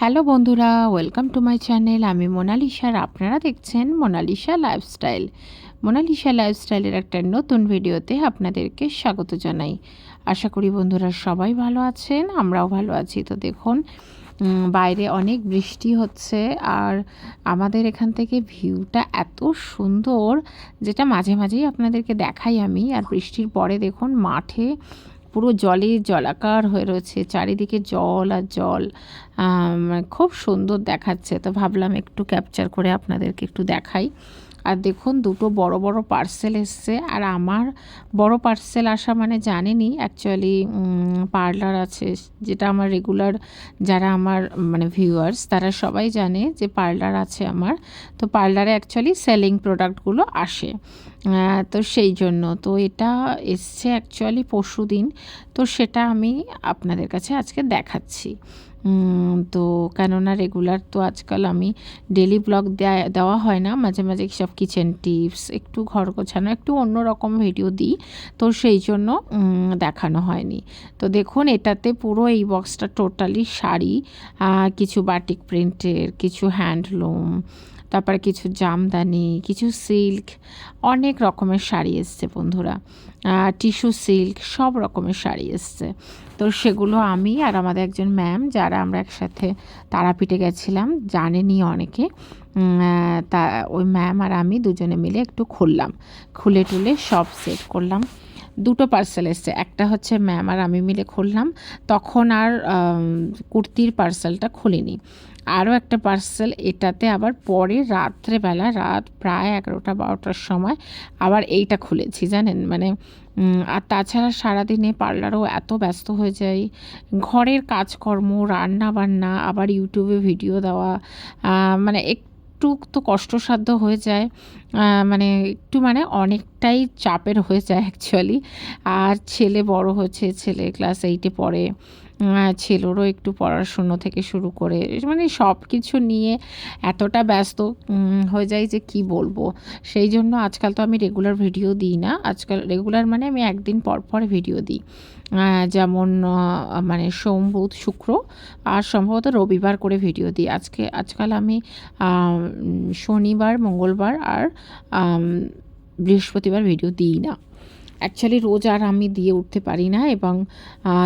Hello বন্ধুরা welcome to my channel আমি মোনালিসার, আপনারা দেখছেন মোনালিসা লাইফস্টাইল মোনালিসা লাইফস্টাইলের একটা নতুন ভিডিওতে আপনাদেরকে স্বাগত জানাই। আশা করি বন্ধুরা সবাই ভালো আছেন, আমরাও ভালো আছি। তো দেখুন বাইরে অনেক বৃষ্টি হচ্ছে আর আমাদের এখান থেকে ভিউটা এত সুন্দর, যেটা মাঝে মাঝেই আপনাদেরকে দেখাই আমি। আর বৃষ্টির পরে দেখুন, মাঠে পুরো জলে জলাকার হয়ে রয়েছে, চারিদিকে জল আর জল। খুব সুন্দর দেখাচ্ছে। তো ভাবলাম একটু ক্যাপচার করে আপনাদেরকে একটু দেখাই। আর দেখুন, দুটো বড় বড় পার্সেল এসছে। আর আমার বড় পার্সেল আসা মানে জানেনি অ্যাকচুয়ালি পার্লার আছে, যেটা আমার রেগুলার যারা আমার মানে ভিউয়ার্স তারা সবাই জানে যে পার্লার আছে আমার। তো পার্লারে অ্যাকচুয়ালি সেলিং প্রোডাক্টগুলো আসে। তো সেই জন্য, তো এটা এসছে অ্যাকচুয়ালি পরশু দিন তো সেটা আমি আপনাদের কাছে আজকে দেখাচ্ছি। তো কেননা রেগুলার তো আজকাল আমি ডেলি ব্লগ দেওয়া হয় না। মাঝে মাঝে সব কিচেন টিপস একটু ঘর গোছানো, একটু অন্য রকম ভিডিও দিই। তো সেই জন্য দেখানো হয়নি। তো দেখুন, এটাতে পুরো এই বক্সটা টোটালি শাড়ি কিছু বাটিক প্রিন্টের কিছু হ্যান্ডলুম তারপরে কিছু জামদানি, কিছু সিল্ক অনেক রকমের শাড়ি এসছে বন্ধুরা। টিস্যু সিল্ক সব রকমের শাড়ি এসছে। তো সেগুলো আমি আর আমাদের একজন ম্যাম যারা আমরা একসাথে তারাপীঠে গেছিলাম, জানেনি অনেকে তা, ওই ম্যাম আর আমি দুজনে মিলে একটু খুললাম। খুলে টুলে সব সেট করলাম। দুটো পার্সেল এসছে, একটা হচ্ছে ম্যাম আর আমি মিলে খুললাম। তখন আর কুর্তির পার্সেলটা খুলিনি। আরও একটা পার্সেল এটাতে আবার পরে রাত্রেবেলা রাত প্রায় এগারোটা, বারোটার সময় আবার এইটা খুলেছি, জানেন? মানে আর তাছাড়া সারাদিনে পার্লারও এত ব্যস্ত হয়ে যাই। ঘরের কাজকর্ম রান্না বান্না আবার ইউটিউবে ভিডিও দেওয়া মানে একটু তো কষ্টসাধ্য হয়ে যায়। মানে একটু মানে অনেকটাই চাপের হয়ে যায় অ্যাকচুয়ালি আর ছেলে বড় হয়েছে, ছেলে ক্লাস এইটে পড়ে। ছেলেরও একটু পড়াশুনো থেকে শুরু করে মানে সব কিছু নিয়ে এতটা ব্যস্ত হয়ে যায় যে কি বলব? সেই জন্য আজকাল তো আমি রেগুলার ভিডিও দিই না। আজকাল রেগুলার মানে আমি একদিন পর পর ভিডিও দিই। যেমন মানে সোম, বুধ, শুক্র আর সম্ভবত রবিবার করে ভিডিও দিই। আজকে, আজকাল আমি শনিবার, মঙ্গলবার আর বৃহস্পতিবার ভিডিও দিই না। অ্যাকচুয়ালি রোজ আর আমি দিয়ে উঠতে পারি না এবং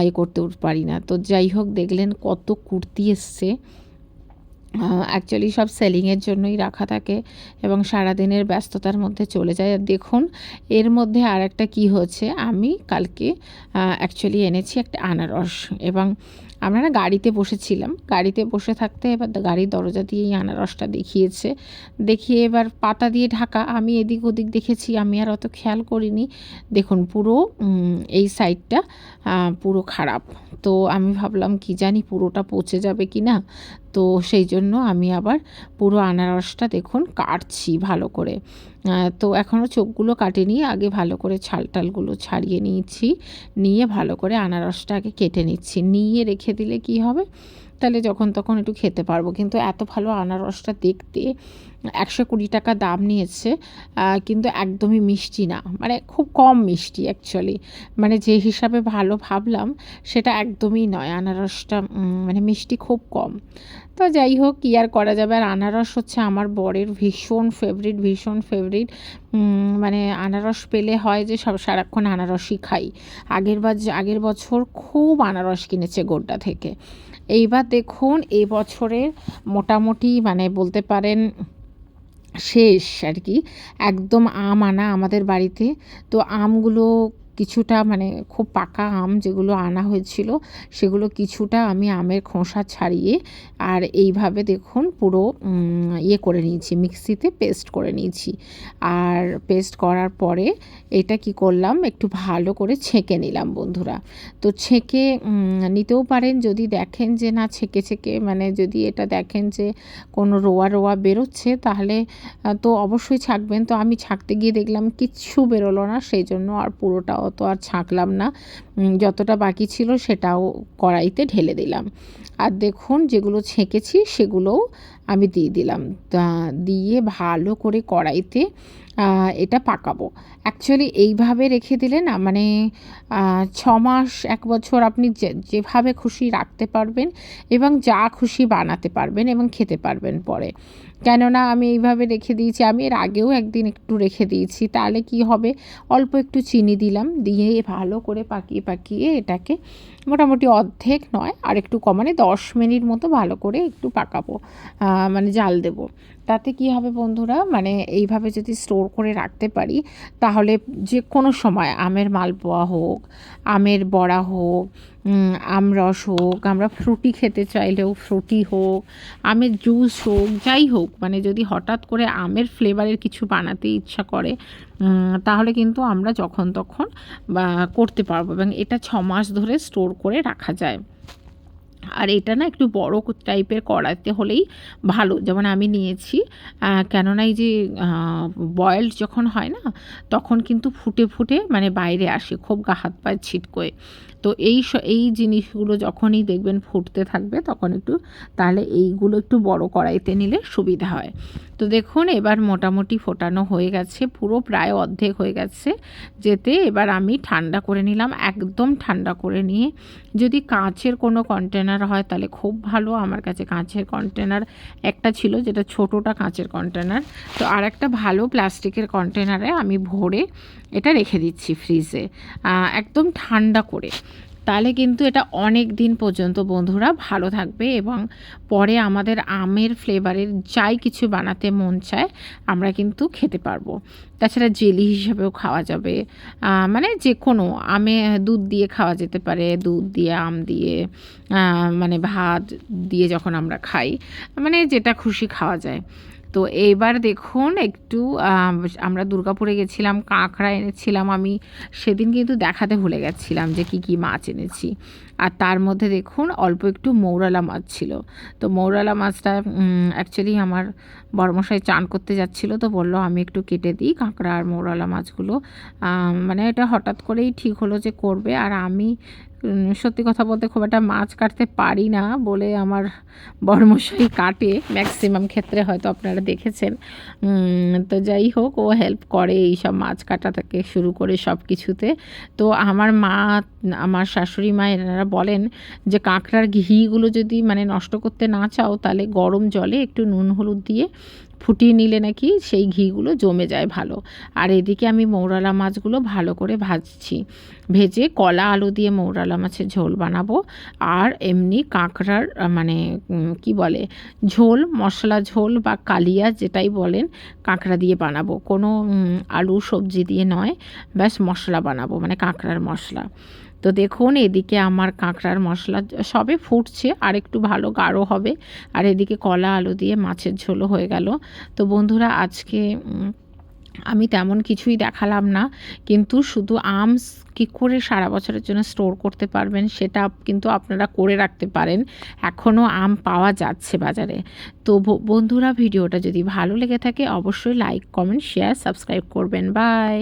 এ করতে পারি না। তো যাই হোক, দেখলেন কত কুর্তি এসছে। অ্যাকচুয়ালি সব সেলিংয়ের জন্যই রাখা থাকে এবং সারাদিনের ব্যস্ততার মধ্যে চলে যায়। আর দেখুন, এর মধ্যে আর একটা কী হচ্ছে আমি কালকে অ্যাকচুয়ালি এনেছি একটা আনারস এবং আমরা না গাড়িতে বসেছিলাম। গাড়িতে বসে থাকতে এবার গাড়ির দরজা দিয়েই আনারসটা দেখিয়েছে। দেখিয়ে এবার পাতা দিয়ে ঢাকা, আমি এদিক ওদিক দেখেছি, আমি আর অত খেয়াল করিনি। দেখুন পুরো এই সাইডটা পুরো খারাপ। তো আমি ভাবলাম কি জানি পুরোটা পচে যাবে কি না তো সেই জন্য আমি আবার পুরো আনারসটা দেখুন কাটছি ভালো করে। তো এখনও চোখগুলো কাটে নিয়ে আগে ভালো করে ছাল টালগুলো ছাড়িয়ে নিয়েছি, নিয়ে ভালো করে আনারসটা আগে কেটে নিচ্ছি। নিয়ে রেখে দিলে কি হবে? তাহলে যখন তখন একটু খেতে পারব। কিন্তু এত ভালো আনারসটা দেখতে একশো কুড়ি টাকা দাম নিয়েছে কিন্তু একদমই মিষ্টি না। মানে খুব কম মিষ্টি অ্যাকচুয়ালি মানে যে হিসাবে ভালো ভাবলাম, সেটা একদমই নয়। আনারসটা মানে মিষ্টি খুব কম। তো যাই হোক, কী আর করা যাবে? আর আনারস হচ্ছে আমার বরের ভীষণ ফেভারিট ভীষণ ফেভারিট মানে আনারস পেলে হয় যে সব সারাক্ষণ আনারসই খাই। আগের বার আগের বছর খুব আনারস কিনেছে গোড্ডা থেকে। এইবার দেখুন এই বছরের মোটামুটি মানে বলতে পারেন শেষ আর কি। একদম আম আনা আমাদের বাড়িতে। তো আমগুলো কিছুটা মানে খুব পাকা আম যেগুলো আনা হয়েছিল, সেগুলো কিছুটা আমি আমের খোসা ছাড়িয়ে আর এইভাবে দেখুন পুরো ইয়ে করে নিয়েছি, মিক্সিতে পেস্ট করে নিয়েছি। আর পেস্ট করার পরে এটা কি করলাম, একটু ভালো করে ছেঁকে নিলাম বন্ধুরা। তো ছেঁকে নিতেও পারেন যদি দেখেন যে না ছেঁকে ছেঁকে মানে যদি এটা দেখেন যে কোনো রোয়া রোয়া বেরোচ্ছে, তাহলে তো অবশ্যই ছাঁকবেন। তো আমি ছাঁকতে গিয়ে দেখলাম কিচ্ছু বেরোলো না, সেই জন্য আর পুরোটা অত আর ছাঁকলাম না। যতটা বাকি ছিল সেটাও কড়াইতে ঢেলে দিলাম। আর দেখুন যেগুলো ছেঁকেছি সেগুলোও আমি দিয়ে দিলাম। দিয়ে ভালো করে কড়াইতে এটা পাকাবো। অ্যাকচুয়ালি এইভাবে রেখে দিলে না মানে ছ মাস এক বছর আপনি যেভাবে খুশি রাখতে পারবেন এবং যা খুশি বানাতে পারবেন এবং খেতে পারবেন পরে। কেননা আমি এইভাবে রেখে দিয়েছি, আমি এর আগেও একদিন একটু রেখে দিয়েছি, তাহলে কি হবে? অল্প একটু চিনি দিলাম, দিয়ে ভালো করে পাকিয়ে পাকিয়ে এটাকে মোটামুটি অর্ধেক নয়, আর একটু কমানে মানে দশ মিনিট মতো ভালো করে একটু পাকাবো মানে জাল দেব। তাতে কি হবে বন্ধুরা মানে এইভাবে যদি স্টোর করে রাখতে পারি, তাহলে যে কোনো সময় আমের মালপোয়া হোক, আমের বড়া হোক আমরস হোক আমরা ফ্রুটি খেতে চাইলেও ফ্রুটি হোক, আমের জুস হোক, যাই হোক মানে যদি হঠাৎ করে আমের ফ্লেভারের কিছু বানাতে ইচ্ছা করে তাহলে কিন্তু আমরা যখন তখন করতে পারব এবং এটা ছ মাস ধরে স্টোর করে রাখা যায়। আর এটা না একটু বড় টাইপের কড়াইতে হলেই ভালো। যেমন আমি নিয়েছি কেননা এই যে বয়েলড যখন হয় না, তখন কিন্তু ফুটে ফুটে মানে বাইরে আসে, খুব গা হাত পায়ে ছিটকোয়। তো এই এই জিনিসগুলো যখনই দেখবেন ফুটতে থাকবে, তখন একটু তাহলে এইগুলো একটু বড় কড়াইতে নিলে সুবিধা হয়। তো দেখুন, এবার মোটামুটি ফোটানো হয়ে গেছে, পুরো প্রায় অর্ধেক হয়ে গেছে, যেতে এবার আমি ঠান্ডা করে নিলাম, একদম ঠান্ডা করে নিয়ে। যদি কাঁচের কোনো কন্টেনার হয়, তাহলে খুব ভালো, আমার কাছে কাঁচের কন্টেনার একটা ছিল, যেটা ছোটোটা কাঁচের কন্টেনার তো আর একটা ভালো প্লাস্টিকের কন্টেনারে আমি ভরে এটা রেখে দিচ্ছি ফ্রিজে একদম ঠান্ডা করে। তাহলে কিন্তু এটা অনেক দিন পর্যন্ত বন্ধুরা ভালো থাকবে এবং পরে আমাদের আমের ফ্লেভারের যাই কিছু বানাতে মন চায়, আমরা কিন্তু খেতে পারব। তাছাড়া জেলি হিসেবেও খাওয়া যাবে। মানে যে কোনো আমে দুধ দিয়ে খাওয়া যেতে পারে, দুধ দিয়ে, আম দিয়ে মানে ভাত দিয়ে যখন আমরা খাই মানে যেটা খুশি খাওয়া যায়। তো এবার দেখুন একটু আমরা দুর্গাপুরে গেছিলাম, কাঁকড়া এনেছিলাম আমি, সেদিন কিন্তু দেখাতে ভুলে গেছিলাম যে কি কি মাছ এনেছি। আর তার মধ্যে দেখুন অল্প একটু মৌরালা মাছ ছিল। তো মৌরালা মাছটা অ্যাকচুয়ালি আমার বড়মশাই চান করতে যাচ্ছিল তো বলল, আমি একটু কেটে দিই কাঁকড়া আর মৌরালা মাছগুলো। মানে এটা হঠাৎ করেই ঠিক হলো যে করবে। আর আমি সত্যি কথা বলতে খুব একটা মাছ কাটতে পারি না বলে আমার বড়মশাই কাটে। ম্যাক্সিমাম ক্ষেত্রে হয়তো আপনারা দেখেছেন। তো যাই হোক, ও হেল্প করে এই সব মাছ কাটা থেকে শুরু করে সব কিছুতে তো আমার মা, আমার শাশুড়ি মা, এনারা বলেন যে কাঁকড়ার ঘিগুলো যদি মানে নষ্ট করতে না চাও, তাহলে গরম জলে একটু নুন হলুদ দিয়ে ফুটিয়ে নিলে নাকি সেই ঘিগুলো জমে যায় ভালো। আর এদিকে আমি মৌরালা মাছগুলো ভালো করে ভাজছি। ভেজে কলা আলু দিয়ে মৌরালা মাছের ঝোল বানাবো। আর এমনি কাঁকড়ার মানে কি বলে, ঝোল, মশলা ঝোল বা কালিয়া যেটাই বলেন, কাঁকড়া দিয়ে বানাবো। কোনো আলু সবজি দিয়ে নয়, ব্যাস মশলা বানাবো মানে কাঁকড়ার মশলা। তো দেখুন, এদিকে আমার কাঁকড়ার মশলা সবে ফুটছে, আর একটু ভালো গাঢ় হবে। আর এদিকে কলা আলু দিয়ে মাছের ঝোলও হয়ে গেল। তো বন্ধুরা, আজকে আমি তেমন কিছুই দেখালাম না, কিন্তু শুধু আম কী করে সারা বছরের জন্য স্টোর করতে পারবেন, সেটা কিন্তু আপনারা করে রাখতে পারেন। এখনও আম পাওয়া যাচ্ছে বাজারে। তো বন্ধুরা, ভিডিওটা যদি ভালো লেগে থাকে, অবশ্যই লাইক, কমেন্ট, শেয়ার, সাবস্ক্রাইব করবেন। বাই!